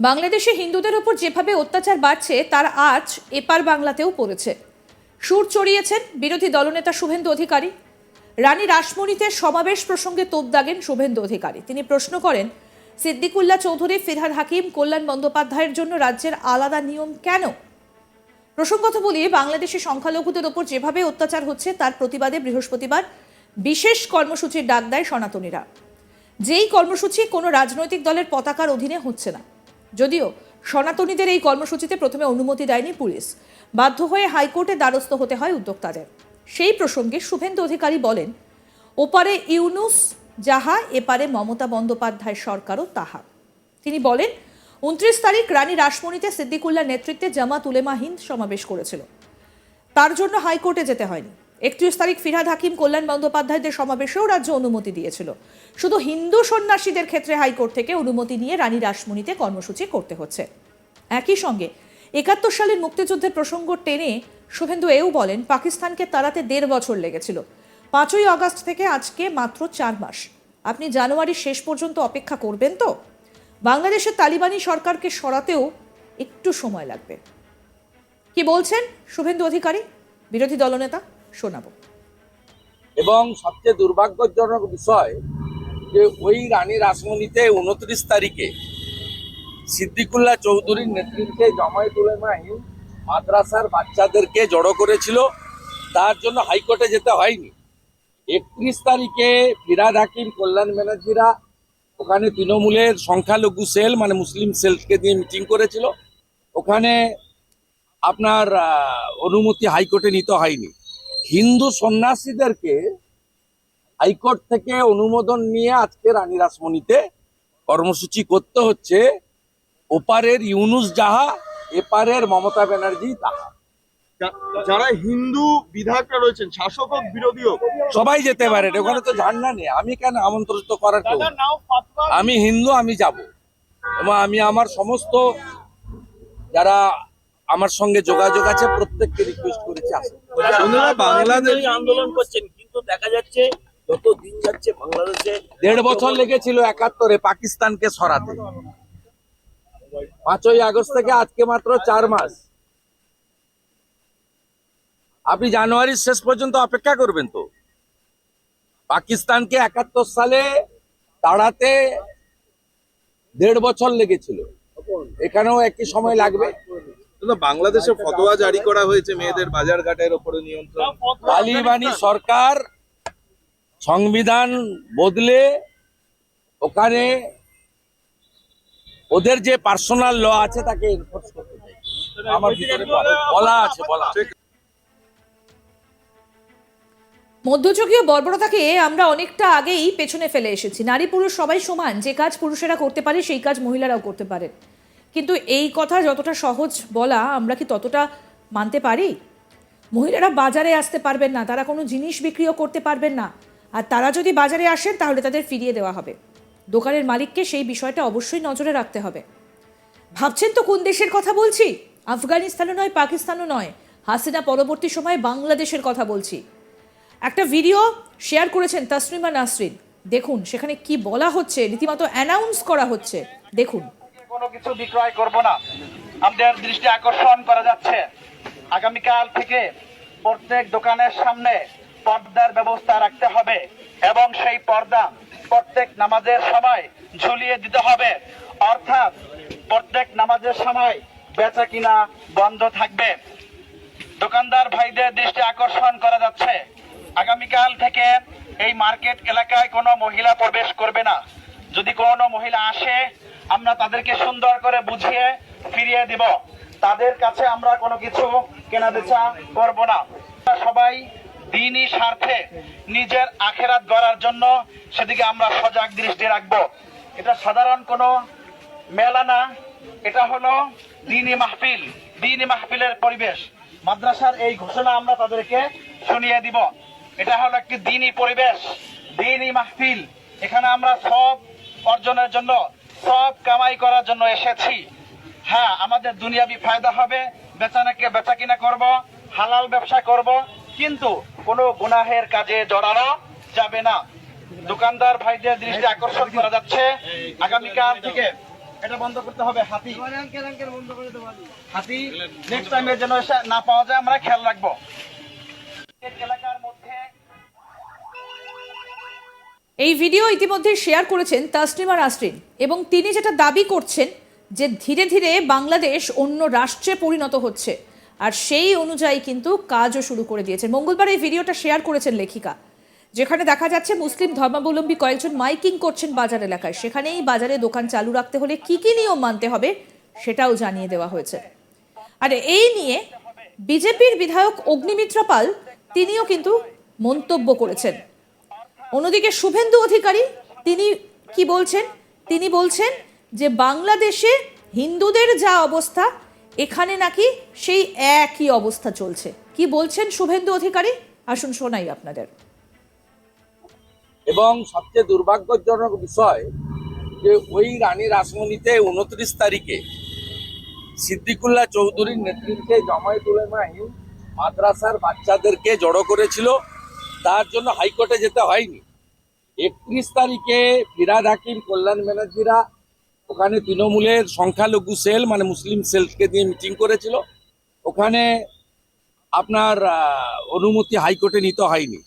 বাংলাদেশে হিন্দুদের ওপর যেভাবে অত্যাচার বাড়ছে, তার আজ এপার বাংলাতেও পড়েছে। সুর চড়িয়েছেন বিরোধী দলনেতা শুভেন্দু অধিকারী। রানী রাসমণিতে সমাবেশ প্রসঙ্গে তোপ দাগেন শুভেন্দু অধিকারী। তিনি প্রশ্ন করেন, সিদ্দিকুল্লাহ চৌধুরী, ফিরহাদ হাকিম, কল্যাণ বন্দ্যোপাধ্যায়ের জন্য রাজ্যের আলাদা নিয়ম কেন? প্রসঙ্গত বলি, বাংলাদেশে সংখ্যালঘুদের ওপর যেভাবে অত্যাচার হচ্ছে, তার প্রতিবাদে বৃহস্পতিবার বিশেষ কর্মসূচির ডাক দেয় সনাতনীরা। যেই কর্মসূচি কোনো রাজনৈতিক দলের পতাকার অধীনে হচ্ছে না। যদিও সনাতনীদের এই কর্মসূচিতে প্রথমে অনুমতি দেয়নি পুলিশ। বাধ্য হয়ে হাইকোর্টে দ্বারস্থ হতে হয় উদ্যোক্তাদের। সেই প্রসঙ্গে শুভেন্দু অধিকারী বলেন, ওপারে ইউনুস যাহা, এপারে মমতা বন্দ্যোপাধ্যায় সরকারও তাহা। তিনি বলেন, উনত্রিশ তারিখ রানী রাসমণিতে সিদ্দিকুল্লাহ নেতৃত্বে জামাত উলেমা হিন্দ সমাবেশ করেছিল। তার জন্য হাইকোর্টে যেতে হয়নি। একত্রিশ তারিখ ফিরহাদ হাকিম, কল্যাণ বন্দ্যোপাধ্যায়দের সমাবেশেও রাজ্য অনুমতি দিয়েছিল। শুধু হিন্দু সন্ন্যাসীদের ক্ষেত্রে হাইকোর্ট থেকে অনুমতি নিয়ে রানী রাসমণিতে কর্মসূচি করতে হচ্ছে। একই সঙ্গে একাত্তর সালের মুক্তিযুদ্ধের প্রসঙ্গ টেনে শুভেন্দু এও বলেন, পাকিস্তানকে তাড়াতে দেড় বছর লেগেছিল। পাঁচই আগস্ট থেকে আজকে মাত্র চার মাস। আপনি জানুয়ারির শেষ পর্যন্ত অপেক্ষা করবেন তো? বাংলাদেশের তালিবানি সরকারকে সরাতেও একটু সময় লাগবে। কি বলছেন শুভেন্দু অধিকারী? বিরোধী দলনেতা? শোনাবো। এবং সবচেয়ে দুর্ভাগ্যজনক বিষয় যে ওই রানী রাসমণিতে উনত্রিশ তারিখে সিদ্দিকুল্লাহ চৌধুরীর নেতৃত্বে জমায়েত উলেমা হিন্দ মাদ্রাসার বাচ্চাদেরকে জড়ো করেছিল। তার জন্য হাইকোর্টে যেতে হয়নি। একত্রিশ তারিখে ফিরাদ হাকিম, কল্যাণ ব্যানার্জিরা ওখানে তৃণমূলের সংখ্যালঘু সেল মানে মুসলিম সেলকে দিয়ে মিটিং করেছিল। ওখানে আপনার অনুমতি হাইকোর্টে নিতে হয়নি। হিন্দু সন্ন্যাসীদেরকে হাইকোর্ট থেকে অনুমোদন নিয়ে আজকে রানী রাসমণিতে কর্মসূচি করতে হচ্ছে। ওপারের ইউনুস যাহা এপারের মমতা ব্যানার্জি তাহা। যারা হিন্দু বিধায়করা রয়েছেন শাসক হোক বিরোধী হোক সবাই যেতে পারে ওখানে তো ঝান্ডা নেই। আমি কেন আমন্ত্রিত করার কেউ আমি হিন্দু আমি যাব। এবং আমি আমার সমস্ত যারা আমার সঙ্গে যোগাযোগ আছে প্রত্যেককে রিকোয়েস্ট করেছি আসুন বাংলাদেশ আন্দোলন করছেন কিন্তু দেখা যাচ্ছে যত দিন যাচ্ছে বাংলাদেশে দেড় বছর লেগেছিল একাত্তরে পাকিস্তানকে সরাতে। পাঁচই আগস্ট থেকে আজকে মাত্র চার মাস। আপনি জানুয়ারির শেষ পর্যন্ত অপেক্ষা করবেন তো? পাকিস্তানকে একাত্তর সালে তাড়াতে দেড় বছর লেগেছিল। এখানেও একই সময় লাগবে? বাংলাদেশে ফতোয়া জারি করা হয়েছে মেয়েদের বাজার ঘাটের উপরে নিয়ন্ত্রণ। তালিবানি সরকার সংবিধান বদলে ওখানে ওদের যে পার্সোনাল ল আছে তাকে এনফোর্স করতে চাই। আমার ভিতরে বলা আছে বলা মধ্যযুগীয় বর্বরতাকে আমরা অনেকটা আগেই পেছনে ফেলে এসেছি। নারী পুরুষ সবাই সমান যে কাজ পুরুষেরা করতে পারে সেই কাজ মহিলারাও করতে পারে কিন্তু এই কথা যতটা সহজ বলা আমরা কি ততটা মানতে পারি? মহিলারা বাজারে আসতে পারবেন না, তারা কোনো জিনিস বিক্রিও করতে পারবেন না। আর তারা যদি বাজারে আসেন, তাহলে তাদের ফিরিয়ে দেওয়া হবে। দোকানের মালিককে সেই বিষয়টা অবশ্যই নজরে রাখতে হবে। ভাবছেন তো কোন দেশের কথা বলছি? আফগানিস্তানও নয়, পাকিস্তানও নয়। হাসিনা পরবর্তী সময়ে বাংলাদেশের কথা বলছি। একটা ভিডিও শেয়ার করেছেন তাসরিমা নাসরিন। দেখুন, সেখানে কি বলা হচ্ছে, রীতিমতো অ্যানাউন্স করা হচ্ছে। দেখুন। কোনো কিছু বিক্রয় করব না। আমাদের দৃষ্টি আকর্ষণ করা যাচ্ছে। আগামীকাল থেকে প্রত্যেক দোকানের সামনে পর্দার ব্যবস্থা রাখতে হবে এবং সেই পর্দা প্রত্যেক নামাজের সময় ঝুলিয়ে দিতে হবে। অর্থাৎ প্রত্যেক নামাজের সময় বেচা কিনা বন্ধ থাকবে। দোকানদার ভাইদের দৃষ্টি আকর্ষণ করা যাচ্ছে। আগামীকাল থেকে এই মার্কেট এলাকায় কোনো মহিলা প্রবেশ করবে না। যদি কোনো মহিলা আসে আমরা তাদেরকে সুন্দর করে বুঝিয়ে ফিরিয়ে দিব। তাদের কাছে আমরা কোনো কিছু কেনা বেচা করব না। সবাই দিনই স্বার্থে নিজের আখেরাত গড়ার জন্য সেদিকে আমরা সজাগ দৃষ্টি রাখব। এটা সাধারণ কোনো মেলা না, এটা হলো দিনই মাহফিল দিনী মাহফিলের পরিবেশ। মাদ্রাসার এই ঘোষণা আমরা তাদেরকে শুনিয়ে দিব। এটা হলো একটি দিনই পরিবেশ, দিনই মাহফিল। এখানে আমরা সব অর্জনের জন্য সব কামাই করার জন্য এসেছি। হ্যাঁ আমাদের দুনিয়াবি ফায়দা হবে, বেচানাকে বেচা কিনা করব, হালাল ব্যবসা করব, কিন্তু কোনো গুনাহের কাজে জড়ানো যাবে না। দোকানদার ভাইদের দৃষ্টি আকর্ষণ করা যাচ্ছে। আগামীকাল থেকে এটা বন্ধ করতে হবে, হাতি। হাতি নেক্সট টাইমে যেন না পাওয়া যায়, আমরা খেয়াল রাখব। এলাকার এই ভিডিও ইতিমধ্যে শেয়ার করেছেন তাসনিমা নাসরিন এবং তিনি যেটা দাবি করছেন যে ধীরে ধীরে বাংলাদেশ অন্য রাষ্ট্রে পরিণত হচ্ছে। আর সেই অনুযায়ী কিন্তু কাজও শুরু করে দিয়েছেন। মঙ্গলবার এই ভিডিওটা শেয়ার করেছেন লেখিকা। যেখানে দেখা যাচ্ছে মুসলিম ধর্মাবলম্বী কয়েকজন মাইকিং করছেন বাজার এলাকায়। সেখানেই বাজারে দোকান চালু রাখতে হলে কি কি নিয়ম মানতে হবে সেটাও জানিয়ে দেওয়া হয়েছে। আর এই নিয়ে বিজেপির বিধায়ক অগ্নিমিত্রা পাল তিনিও কিন্তু মন্তব্য করেছেন। অন্যদিকে শুভেন্দু অধিকারী, তিনি কি বলছেন? তিনি বলছেন যে বাংলাদেশে হিন্দুদের যা অবস্থা, এখানে নাকি সেই একই অবস্থা চলছে। কি বলছেন শুভেন্দু অধিকারী? আসুন শোনাই আপনাদের। এবং সবচেয়ে দুর্ভাগ্যজনক বিষয় যে ওই রানী রাসমণিতে উনত্রিশ তারিখে সিদ্দিকুল্লাহ চৌধুরীর নেতৃত্বে জামায়াত উলেমা হিন্দ মাদ্রাসার বাচ্চাদেরকে জড়ো করেছিল। তার জন্য হাইকোর্টে যেতে হয়নি। একত্রিশ তারিখে ফিরাদ হাকিম, কল্যাণ ব্যানার্জিরা ওখানে তৃণমূলের সংখ্যালঘু সেল মানে মুসলিম সেলকে দিয়ে মিটিং করেছিল। ওখানে আপনার অনুমতি হাইকোর্টে নিতে হয়নি।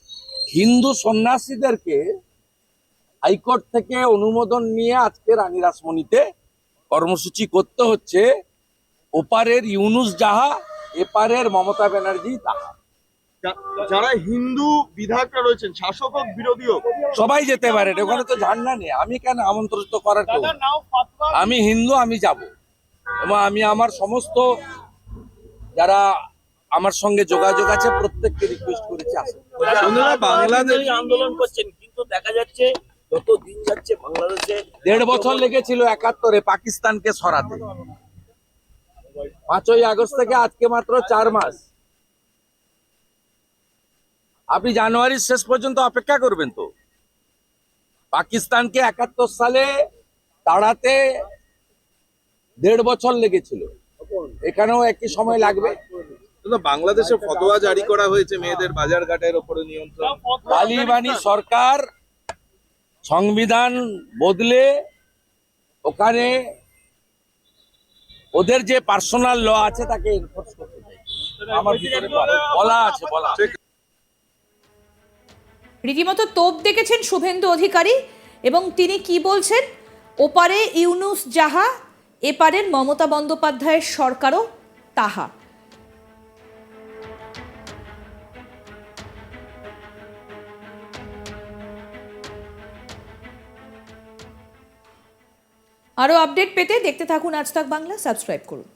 হিন্দু সন্ন্যাসীদেরকে হাইকোর্ট থেকে অনুমোদন নিয়ে আজকে রানী রাসমণিতে কর্মসূচি করতে হচ্ছে। ওপারের ইউনুস যাহা, এপারের মমতা ব্যানার্জি তাহা। যারা হিন্দু বিধায়করা রয়েছেন শাসক হোক বিরোধী হোক সবাই যেতে পারে ওখানে তো ঝান্ডা নেই। আমি কেন আমন্ত্রিত করার কেউ আমি হিন্দু আমি যাব। এবং আমি আমার সমস্ত যারা আমার সঙ্গে যোগাযোগ আছে প্রত্যেককে রিকোয়েস্ট করেছি আসুন। বাংলাদেশ আন্দোলন করছেন কিন্তু দেখা যাচ্ছে যত দিন যাচ্ছে বাংলাদেশে দেড় বছর লেগেছিল একাত্তরে পাকিস্তানকে সরাতে। পাঁচই আগস্ট থেকে আজকে মাত্র চার মাস। আপনি জানুয়ারির শেষ পর্যন্ত অপেক্ষা করবেন তো। পাকিস্তানকে একাত্তর সালে তাড়াতে দেড় বছর লেগেছিল। এখানেও একই সময় লাগবে। বাংলাদেশে ফতোয়া জারি করা হয়েছে মেয়েদের বাজার ঘাটের ওপরে নিয়ন্ত্রণ। তালিবানি সরকার সংবিধান বদলে ওখানে ওদের যে পার্সোনাল ল আছে তাকে এনফোর্স করতে চাই। আমার বলা- আছে বলা আছে। রীতিমতো তোপ দেখেছেন শুভেন্দু অধিকারী এবং তিনি কি বলছেন? ওপারে ইউনুস যাহা, এপারের মমতা বন্দ্যোপাধ্যায়ের সরকারও তাহা। আরও আপডেট পেতে দেখতে থাকুন আজ তাক বাংলা, সাবস্ক্রাইব করুন।